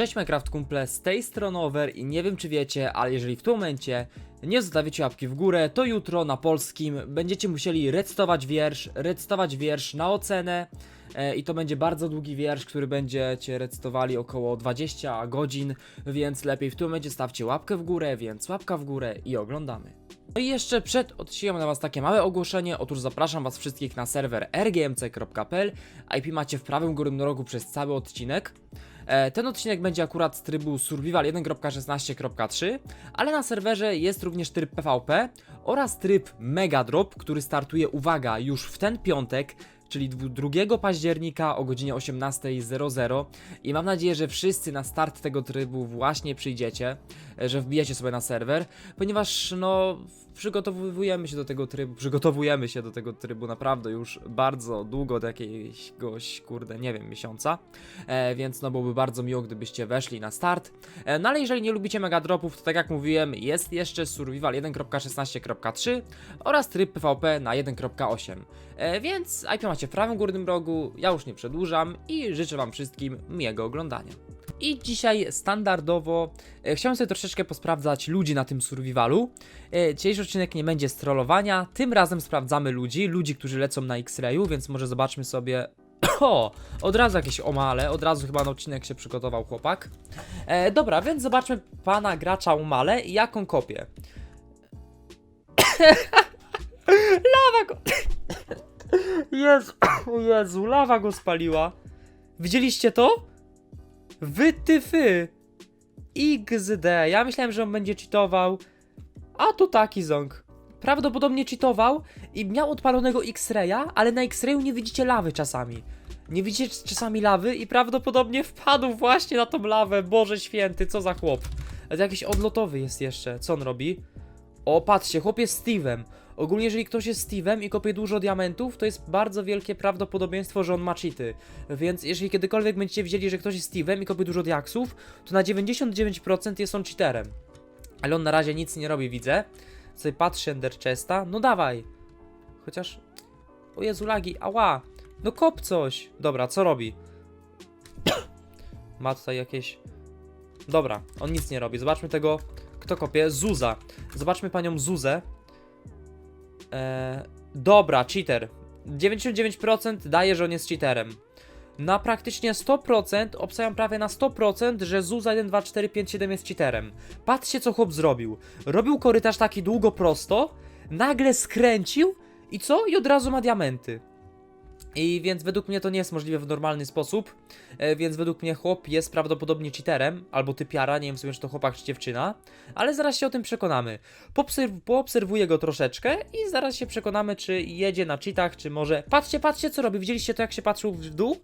Cześć Minecraft kumple, z tej strony Over i nie wiem czy wiecie, ale jeżeli w tym momencie nie zostawicie łapki w górę, to jutro na polskim będziecie musieli recytować wiersz, recytować wiersz na ocenę i to będzie bardzo długi wiersz, który będziecie recytowali około 20 godzin, więc lepiej w tym momencie stawcie łapkę w górę, więc łapka w górę i oglądamy. No i jeszcze przed odcinkiem na Was takie małe ogłoszenie. Otóż zapraszam Was wszystkich na serwer rgmc.pl. IP macie w prawym górnym rogu przez cały odcinek. E, Ten odcinek będzie akurat z trybu Survival 1.16.3, ale na serwerze jest również tryb PvP oraz tryb Mega Drop, który startuje, uwaga, już w ten piątek, czyli dwu- 2 października o godzinie 18.00 i mam nadzieję, że wszyscy na start tego trybu właśnie przyjdziecie, e, że wbijecie sobie na serwer, ponieważ no przygotowujemy się do tego trybu, przygotowujemy się do tego trybu naprawdę już bardzo długo, do jakiegoś kurde, nie wiem, miesiąca, e, więc no byłoby bardzo miło, gdybyście weszli na start. E, no ale jeżeli nie lubicie mega dropów, to tak jak mówiłem, jest jeszcze Survival 1.16.3 oraz tryb PvP na 1.8. E, więc IP macie w prawym górnym rogu, ja już nie przedłużam i życzę wam wszystkim miłego oglądania. I dzisiaj standardowo e, chciałem sobie troszeczkę posprawdzać ludzi na tym survivalu. E, dzisiejszy odcinek nie będzie strollowania, tym razem sprawdzamy ludzi, ludzi, którzy lecą na X-Rayu, więc może zobaczmy sobie... O, od razu jakieś omale, od razu chyba na odcinek się przygotował chłopak. E, dobra, więc zobaczmy pana gracza umale i jaką kopię. Lawa go... Jezu, Jezu, lawa go spaliła. Widzieliście to? Wy ty fy. XD. Ja myślałem, że on będzie cheatował. A tu taki ząg. Prawdopodobnie cheatował i miał odpalonego X-raya, ale na X-rayu nie widzicie lawy czasami. Nie widzicie czasami lawy i prawdopodobnie wpadł właśnie na tą lawę. Boże święty, co za chłop. To jakiś odlotowy jest jeszcze. Co on robi? O, patrzcie, chłop jest Steve'em. Ogólnie, jeżeli ktoś jest Steve'em i kopie dużo diamentów, to jest bardzo wielkie prawdopodobieństwo, że on ma cheaty. Więc jeżeli kiedykolwiek będziecie widzieli, że ktoś jest Steve'em i kopie dużo diaksów, to na 99% jest on cheaterem. Ale on na razie nic nie robi, widzę. Sobie patrzy Ender Chesta. No dawaj. Chociaż... O Jezu, lagi, ała. No kop coś. Dobra, co robi? Ma tutaj jakieś... Dobra, on nic nie robi. Zobaczmy tego, kto kopie. Zuza. Zobaczmy panią Zuzę. Eee, dobra, cheater. 99% daje, że on jest cheaterem. Na praktycznie 100%, obstawiam prawie na 100%, że Zuza 1, 2, 4, 5, 7 jest cheaterem. Patrzcie, co chłop zrobił. Robił korytarz taki długo prosto, nagle skręcił i co? I od razu ma diamenty. I więc według mnie to nie jest możliwe w normalny sposób, e, więc według mnie chłop jest prawdopodobnie cheaterem, albo typiara, nie wiem sobie, czy to chłopak czy dziewczyna, ale zaraz się o tym przekonamy. Poobserw poobserwuję go troszeczkę i zaraz się przekonamy, czy jedzie na cheatach, czy może... Patrzcie, patrzcie co robi, widzieliście to jak się patrzył w dół?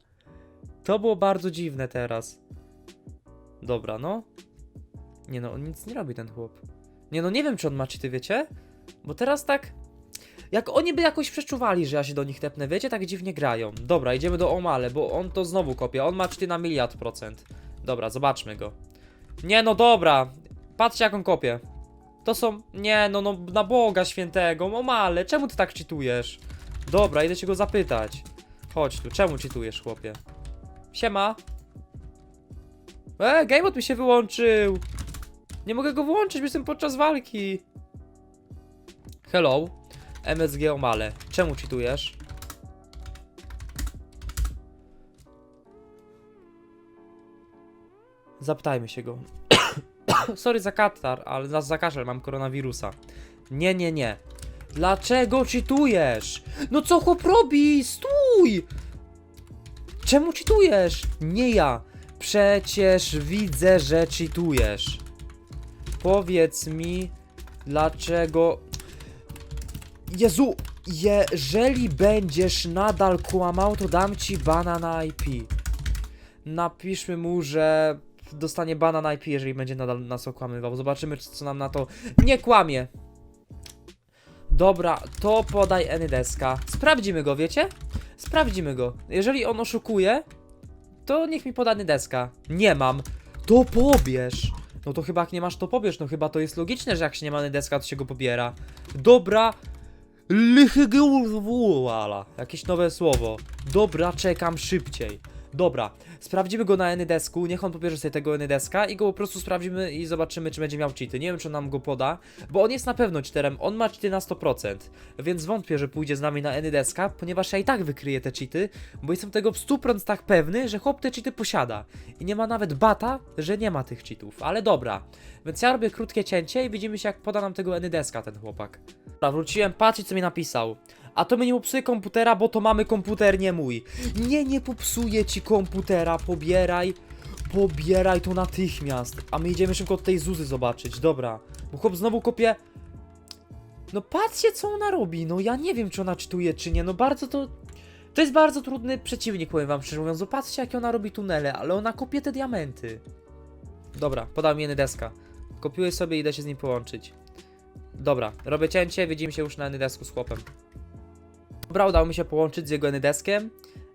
To było bardzo dziwne teraz. Dobra, no. Nie no, on nic nie robi ten chłop. Nie no, nie wiem czy on ma cheaty, wiecie? Bo teraz tak... Jak oni by jakoś przeczuwali, że ja się do nich tepnę, wiecie, tak dziwnie grają. Dobra, idziemy do Omale, bo on to znowu kopie. On ma cheaty na miliard procent. Dobra, zobaczmy go. Nie no, dobra. Patrzcie jak on kopie. To są... Nie no, no na Boga świętego, Omale, czemu ty tak cheatujesz? Dobra, idę się go zapytać. Chodź tu, czemu cheatujesz, chłopie? Siema. E, GameBot mi się wyłączył. Nie mogę go włączyć, bo jestem podczas walki. Hello. MSG Omale. Czemu cheatujesz? Zapytajmy się go. Sorry za katar, ale za, za mam koronawirusa. Nie, nie, nie. Dlaczego cheatujesz? No co chłop robi? Stój! Czemu cheatujesz? Nie ja. Przecież widzę, że cheatujesz. Powiedz mi, dlaczego... Jezu, jeżeli będziesz nadal kłamał, to dam ci bana na IP. Napiszmy mu, że dostanie bana na IP, jeżeli będzie nadal nas okłamywał. Zobaczymy, co nam na to... Nie kłamie! Dobra, to podaj Anydeska. Sprawdzimy go, wiecie? Sprawdzimy go. Jeżeli on oszukuje, to niech mi poda deska. Nie mam. To pobierz. No to chyba jak nie masz, to pobierz. No chyba to jest logiczne, że jak się nie ma deska, to się go pobiera. Dobra. Lychygulwuala. Jakieś nowe słowo. Dobra, czekam szybciej. Dobra, sprawdzimy go na Anydesku, niech on pobierze sobie tego Anydeska i go po prostu sprawdzimy i zobaczymy, czy będzie miał cheaty. Nie wiem, czy on nam go poda, bo on jest na pewno cheaterem, on ma cheaty na 100%, więc wątpię, że pójdzie z nami na Anydeska, ponieważ ja i tak wykryję te cheaty, bo jestem tego w 100% pewny, że chłop te cheaty posiada. I nie ma nawet bata, że nie ma tych cheatów, ale dobra. Więc ja robię krótkie cięcie i widzimy się, jak poda nam tego Anydeska ten chłopak. Dobra, wróciłem, patrzcie, co mi napisał. A to mnie nie popsuje komputera, bo to mamy komputer, nie mój. Nie, nie popsuje ci komputera, pobieraj. Pobieraj to natychmiast. A my idziemy szybko od tej Zuzy zobaczyć, dobra. Bo chłop znowu kopie... No patrzcie, co ona robi. No ja nie wiem, czy ona czytuje, czy nie. No bardzo to... To jest bardzo trudny przeciwnik, powiem wam szczerze mówiąc. Zobaczcie, jakie ona robi tunele, ale ona kopie te diamenty. Dobra, podał mi deska. Kopiuję sobie i idę się z nim połączyć. Dobra, robię cięcie, widzimy się już na Nydesku z chłopem. Dobra, udało mi się połączyć z jego Nydeskiem.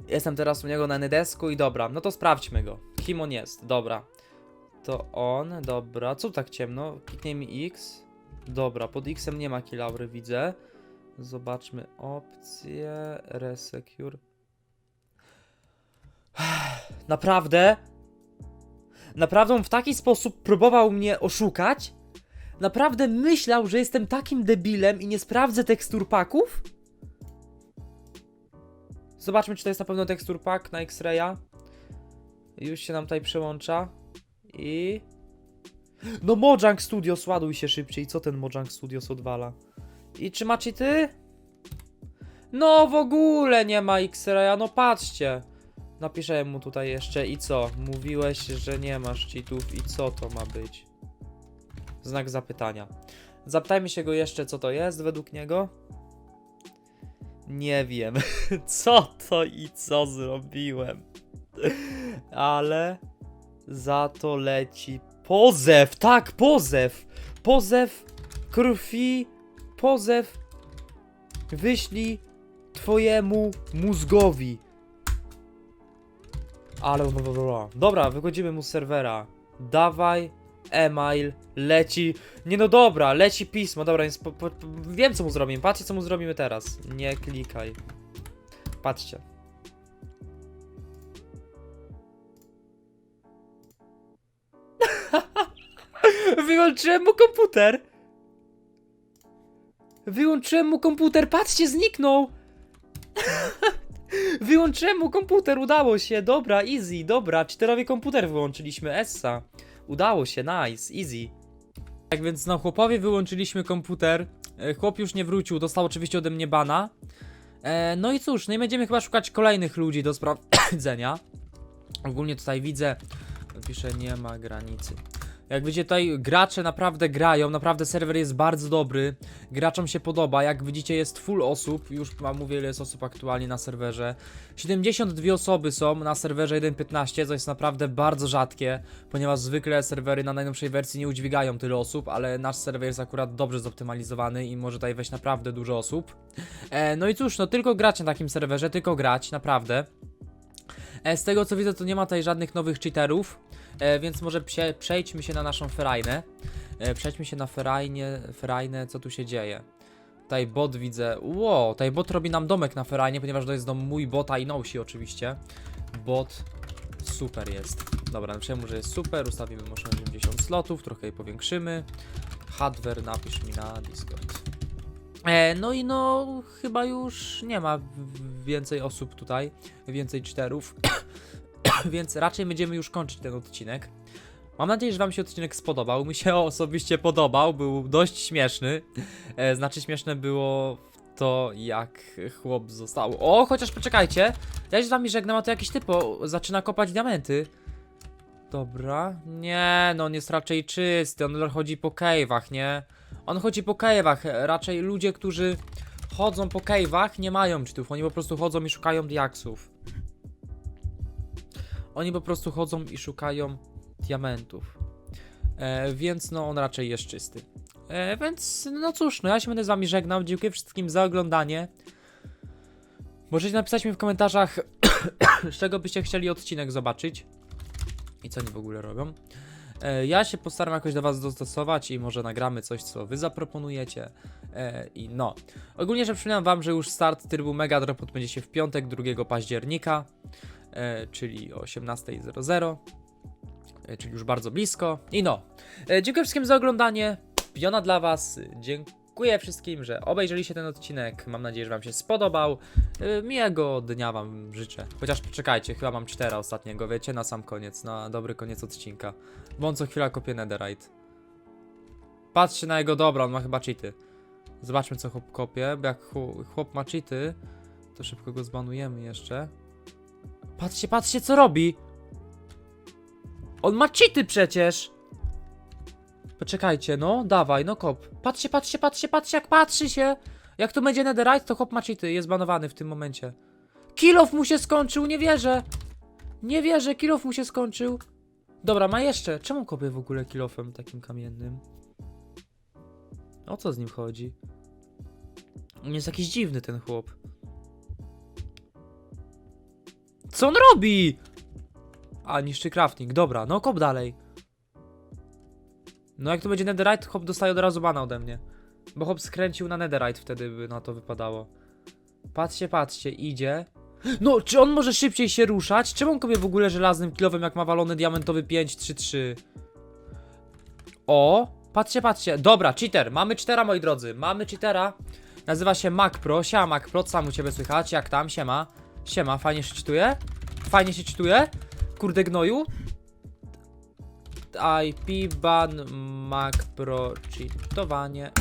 Jestem teraz u niego na Nydesku i dobra, no to sprawdźmy go. Kim on jest? Dobra. To on, dobra. Co tak ciemno? Kliknijmy X. Dobra, pod X-em nie ma kilaury, widzę. Zobaczmy opcje. Resecure. Naprawdę? Naprawdę on w taki sposób próbował mnie oszukać? Naprawdę myślał, że jestem takim debilem i nie sprawdzę tekstur paków? Zobaczmy, czy to jest na pewno tekstur pack na X-Raya. Już się nam tutaj przełącza. I... No Mojang Studios, ładuj się szybciej. Co ten Mojang Studios odwala? I czy ma cheaty? No w ogóle nie ma X-Raya, no patrzcie. Napiszę mu tutaj jeszcze i co? Mówiłeś, że nie masz cheatów i co to ma być? Znak zapytania. Zapytajmy się go jeszcze, co to jest według niego. Nie wiem, co to i co zrobiłem. Ale za to leci pozew. Tak, pozew. Pozew krwi. Pozew wyślij twojemu mózgowi. Ale dobra, wychodzimy mu z serwera. Dawaj e-mail, leci. Nie no dobra, leci pismo. Dobra, więc po, po, wiem co mu zrobimy. Patrzcie co mu zrobimy teraz. Nie klikaj. Patrzcie. Wyłączyłem mu komputer. Wyłączyłem mu komputer. Patrzcie, zniknął. Wyłączyłem mu komputer, udało się. Dobra, easy, dobra. Czterowy komputer wyłączyliśmy. Essa. Udało się, nice, easy. Tak więc no, chłopowi wyłączyliśmy komputer. E, Chłop już nie wrócił, dostał oczywiście ode mnie bana. E, no i cóż, no i będziemy chyba szukać kolejnych ludzi do sprawdzenia. Ogólnie tutaj widzę, pisze nie ma granicy. Jak widzicie tutaj gracze naprawdę grają, naprawdę serwer jest bardzo dobry, graczom się podoba, jak widzicie jest full osób, już wam mówię ile jest osób aktualnie na serwerze. 72 osoby są na serwerze 1.15, co jest naprawdę bardzo rzadkie, ponieważ zwykle serwery na najnowszej wersji nie udźwigają tyle osób, ale nasz serwer jest akurat dobrze zoptymalizowany i może tutaj wejść naprawdę dużo osób. E, no i cóż, no tylko grać na takim serwerze, tylko grać, naprawdę. E, z tego co widzę, to nie ma tutaj żadnych nowych cheaterów, e, więc może prze, przejdźmy się na naszą ferajnę. E, przejdźmy się na ferajnie, ferajnę, co tu się dzieje. Tutaj bot widzę, wow, tutaj bot robi nam domek na ferajnie, ponieważ to jest dom mój bota i Nousi oczywiście. Bot super jest. Dobra, napiszemy, że jest super, ustawimy może na 90 slotów, trochę je powiększymy. Hardware napisz mi na Discord. E, no i no, chyba już nie ma więcej osób tutaj, więcej czterów, więc raczej będziemy już kończyć ten odcinek. Mam nadzieję, że Wam się odcinek spodobał. Mi się osobiście podobał, był dość śmieszny. E, znaczy, śmieszne było to, jak chłop został. O, chociaż poczekajcie, ja się z Wami żegnam, a to jakiś typo zaczyna kopać diamenty. Dobra, nie, no on jest raczej czysty, on chodzi po cave'ach, nie? On chodzi po cave'ach, raczej ludzie, którzy chodzą po cave'ach nie mają cheatów, oni po prostu chodzą i szukają diaksów. Oni po prostu chodzą i szukają diamentów. E, więc no on raczej jest czysty. E, więc no cóż, no ja się będę z wami żegnał, dziękuję wszystkim za oglądanie. Możecie napisać mi w komentarzach, z czego byście chcieli odcinek zobaczyć. I co oni w ogóle robią. E, Ja się postaram jakoś do Was dostosować i może nagramy coś, co Wy zaproponujecie. E, I no. Ogólnie, że przypominam Wam, że już start trybu Mega Drop odbędzie się w piątek, 2 października. E, czyli o 18.00, e, czyli już bardzo blisko. I no, e, dziękuję wszystkim za oglądanie. Piona dla Was. Dziękuję wszystkim, że obejrzeliście ten odcinek. Mam nadzieję, że Wam się spodobał. Miłego dnia Wam życzę. Chociaż poczekajcie, chyba mam cztera ostatniego, wiecie, na sam koniec, na dobry koniec odcinka. Bo on co chwila kopie netherite. Patrzcie na jego dobra, on ma chyba cheaty. Zobaczmy co chłop kopie, bo jak chłop ma cheaty, to szybko go zbanujemy jeszcze. Patrzcie, patrzcie co robi! On ma cheaty przecież! Poczekajcie, no, dawaj, no kop. Patrzcie, patrzcie, patrzcie, patrzcie, jak patrzy się! Jak to będzie netherite, to chłop ma cheaty, jest banowany w tym momencie. Kilof mu się skończył, nie wierzę! Nie wierzę, kilof mu się skończył. Dobra, ma jeszcze. Czemu kopie w ogóle kilofem takim kamiennym? O co z nim chodzi? On jest jakiś dziwny ten chłop. Co on robi? A, niszczy crafting. Dobra, no kop dalej. No jak to będzie netherite, chłop dostaje od razu bana ode mnie. Bo chłop skręcił na netherite, wtedy by na to wypadało. Patrzcie, patrzcie, idzie. No, czy on może szybciej się ruszać? Czemu on kopie w ogóle żelaznym kilowym, jak ma walony diamentowy 5-3-3? O, patrzcie, patrzcie. Dobra, cheater. Mamy cheatera, moi drodzy. Mamy cheatera. Nazywa się Mac Pro. Siema, Mac Pro, co u ciebie słychać? Jak tam? Siema. Siema, fajnie się czytuje? Fajnie się czytuje? Kurde gnoju? IP ban Mac Pro cheatowanie.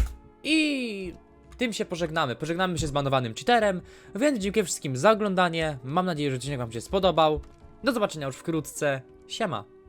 I tym się pożegnamy. Pożegnamy się z banowanym cheaterem. Więc dziękuję wszystkim za oglądanie. Mam nadzieję, że odcinek Wam się spodobał. Do zobaczenia już wkrótce. Siema.